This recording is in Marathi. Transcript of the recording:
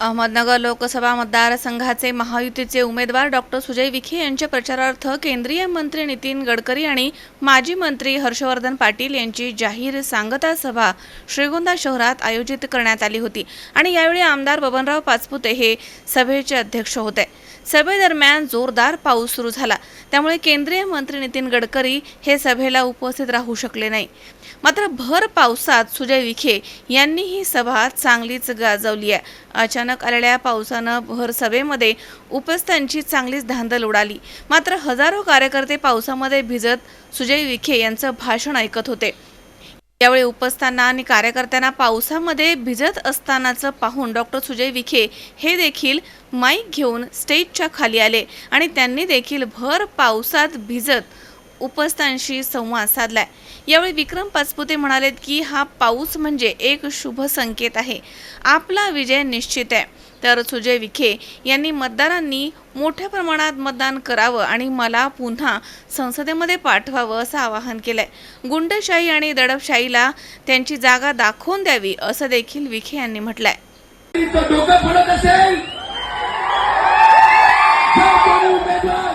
अहमदनगर लोकसभा मतदारसंघाचे महायुतीचे उमेदवार डॉक्टर सुजय विखे यांच्या प्रचारार्थ केंद्रीय मंत्री नितीन गडकरी आणि माजी मंत्री हर्षवर्धन पाटील यांची जाहीर सांगता सभा श्रीगोंदा शहरात आयोजित करण्यात आली होती. आणि यावेळी आमदार बबनराव पाचपुते हे सभेचे अध्यक्ष होते. सभेदरम्यान जोरदार पाऊस सुरू झाला. त्यामुळे केंद्रीय मंत्री नितीन गडकरी हे सभेला उपस्थित राहू शकले नाही. मात्र भर पावसात सुजय विखे यांनी ही सभा चांगलीच गाजवली आहे. अचानक आलेल्या पावसानं भर सभेमध्ये उपस्थितांची चांगलीच धांदल उडाली. मात्र हजारो कार्यकर्ते पावसामध्ये भिजत सुजय विखे यांचं भाषण ऐकत होते. यावेळी उपस्थांना आणि कार्यकर्त्यांना पावसामध्ये भिजत असतानाचं पाहून डॉक्टर सुजय विखे हे देखील माईक घेऊन स्टेजच्या खाली आले आणि त्यांनी देखील भर पावसात भिजत उपस्थांशी संवाद साधलाय. यावेळी विक्रम पाचपुते म्हणालेत की हा पाऊस म्हणजे एक शुभ संकेत आहे. आपला विजय निश्चित आहे. तर सुजय विखे यांनी मतदारांनी मोठ्या प्रमाणात मतदान करावं आणि मला पुन्हा संसदेमध्ये पाठवावं असं आवाहन केलंय. गुंडशाही आणि दडपशाहीला त्यांची जागा दाखवून द्यावी असं देखील विखे यांनी म्हटलंय. उमेदवार